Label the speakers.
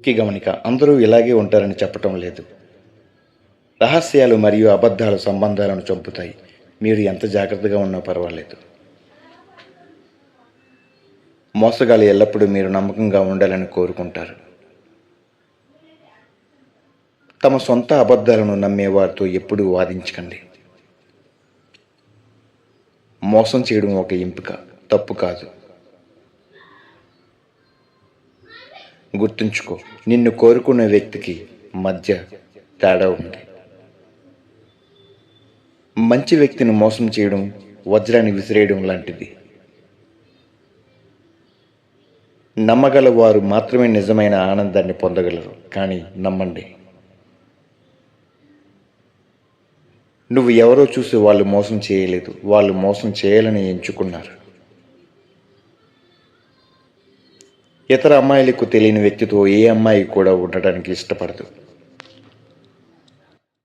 Speaker 1: ముఖ్య గమనిక అందరూ ఇలాగే ఉంటారని చెప్పటం లేదు. రహస్యాలు మరియు అబద్ధాలు సంబంధాలను చంపుతాయి. మీరు ఎంత జాగ్రత్తగా ఉన్నా పర్వాలేదు. మోసగాళ్ళు ఎల్లప్పుడూ మీరు నమ్మకంగా ఉండాలని కోరుకుంటారు. తమ సొంత అబద్ధాలను నమ్మేవారితో ఎప్పుడూ వాదించకండి. మోసం చేయడం ఒక ఎంపిక. తప్పు కాదు. గుర్తుంచుకో నిన్ను కోరుకునే వ్యక్తికి మధ్య తేడా ఉంది. మంచి వ్యక్తిని మోసం చేయడం వజ్రాన్ని విసిరేయడం లాంటిది. నమ్మగల వారు మాత్రమే నిజమైన ఆనందాన్ని పొందగలరు కానీ నమ్మండి. నువ్వు ఎవరో చూసి వాళ్ళు మోసం చేయలేదు వాళ్ళు మోసం చేయాలని ఎంచుకున్నారు. ఇతర అమ్మాయిలకు తెలియని వ్యక్తితో ఏ అమ్మాయి కూడా ఉండడానికి ఇష్టపడదు.